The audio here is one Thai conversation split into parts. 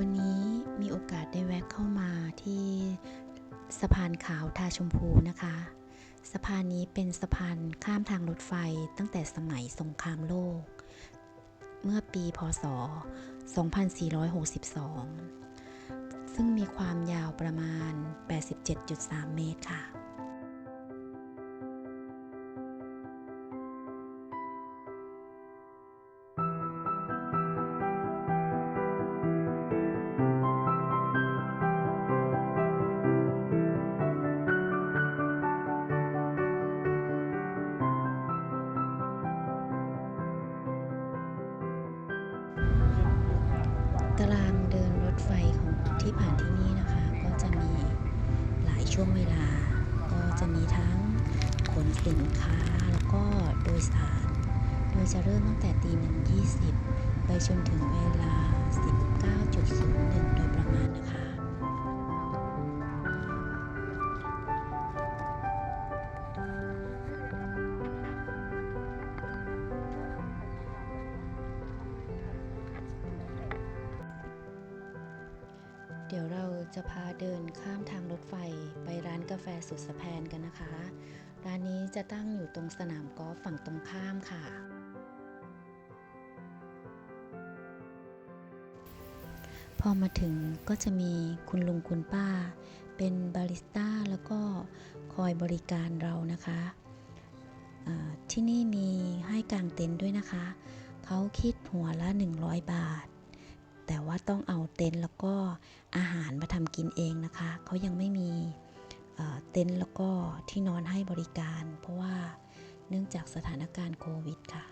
วันนี้มีโอกาสได้แวะเข้ามาที่สะพานขาวทาชมพูนะคะ สะพานนี้เป็นสะพานข้ามทางรถไฟตั้งแต่สมัยสงครามโลก เมื่อปีพศ 2462 ซึ่งมีความยาวประมาณ 87.3 เมตรค่ะ ตารางเดินรถไฟของที่ผ่านที่นี่นะคะ ก็จะมีหลายช่วงเวลา ก็จะมีทั้งขนสินค้าแล้วก็โดยสาร โดยจะเริ่มตั้งแต่ตีหนึ่งยี่สิบไปจนถึงเวลา 19.01 โดยประมาณนะคะ ดี๋ยวเราจะพาเดินข้ามทางรถไฟไปร้านกาแฟสุดสะแพนกันนะคะ ร้านนี้จะตั้งอยู่ตรงสนามกอล์ฟฝั่งตรงข้ามค่ะ พอมาถึงก็จะมีคุณลุงคุณป้า เป็นบาริสต้าแล้วก็คอยบริการเรานะคะที่นี่มีให้กางเต็นท์ด้วยนะคะ เขาคิดหัวละ 100 บาท แต่ว่าต้องเอาเต็นท์แล้วก็อาหารมาทำกินเองนะคะ เขายังไม่มีเต็นท์แล้วก็ที่นอนให้บริการ เพราะว่าเนื่องจากสถานการณ์โควิดค่ะ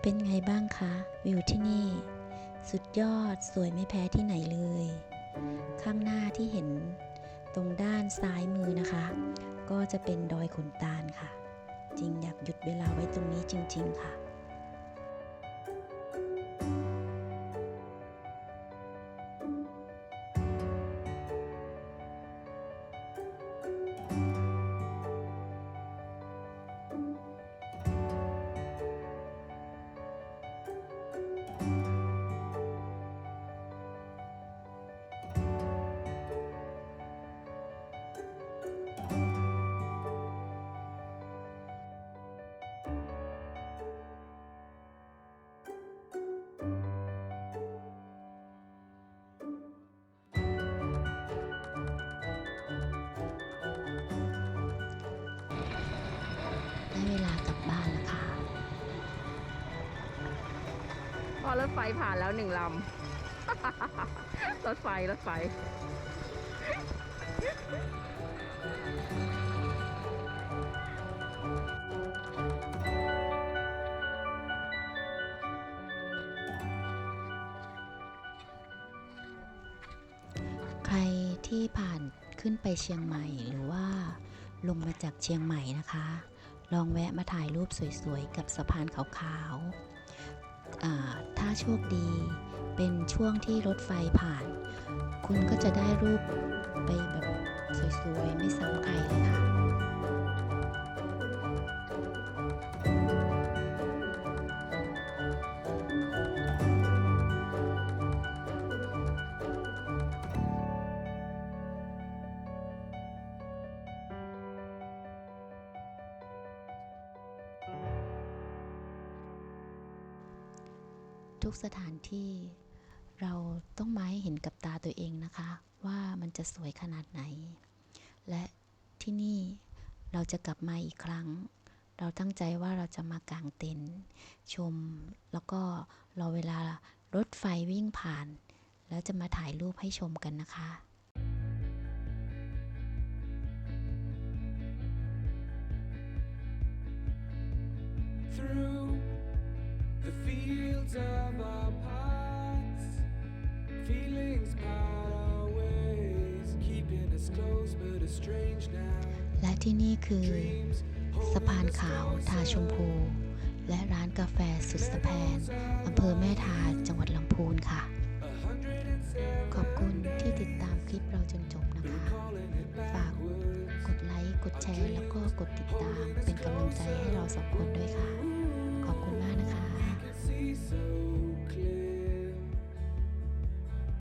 เป็นไงบ้างคะ วิวที่นี่ สุดยอดสวยไม่แพ้ที่ไหนเลย ข้างหน้าที่เห็นตรงด้านซ้ายมือนะคะ ก็จะเป็นดอยขุนตาลค่ะ จริง อยากหยุดเวลาไว้ตรงนี้จริง ๆ ค่ะ รถไฟผ่านแล้วหนึ่งลำ รถไฟ รถไฟ ใครที่ผ่านขึ้นไปเชียงใหม่หรือว่าลงมาจากเชียงใหม่นะคะ ลองแวะมาถ่ายรูปสวยๆ กับสะพานขาวๆ ถ้าโชคดีเป็นช่วงที่รถไฟผ่าน คุณก็จะได้รูปไปแบบสวยๆ ไม่ซ้ำใครเลย ทุกสถานที่ เราต้องมาให้เห็นกับตาตัวเองนะคะ ว่ามันจะสวยขนาดไหน และที่นี่เราจะกลับมาอีกครั้ง เราตั้งใจว่าเราจะมากางเต็นท์ชม แล้วก็รอเวลารถไฟวิ่งผ่าน แล้วจะมาถ่ายรูปให้ชมกันนะคะ ที่นี่คือสะพานขาวทาชมพู และร้านกาแฟสุดสะแพนอำเภอแม่ทาจังหวัดลำพูนค่ะ ขอบคุณที่ติดตามคลิปเราจนจบนะคะ ฝากกดไลค์กดแชร์ แล้วก็กดติดตามเป็นกำลังใจให้เราสองคนด้วยค่ะ ขอบคุณมากนะคะ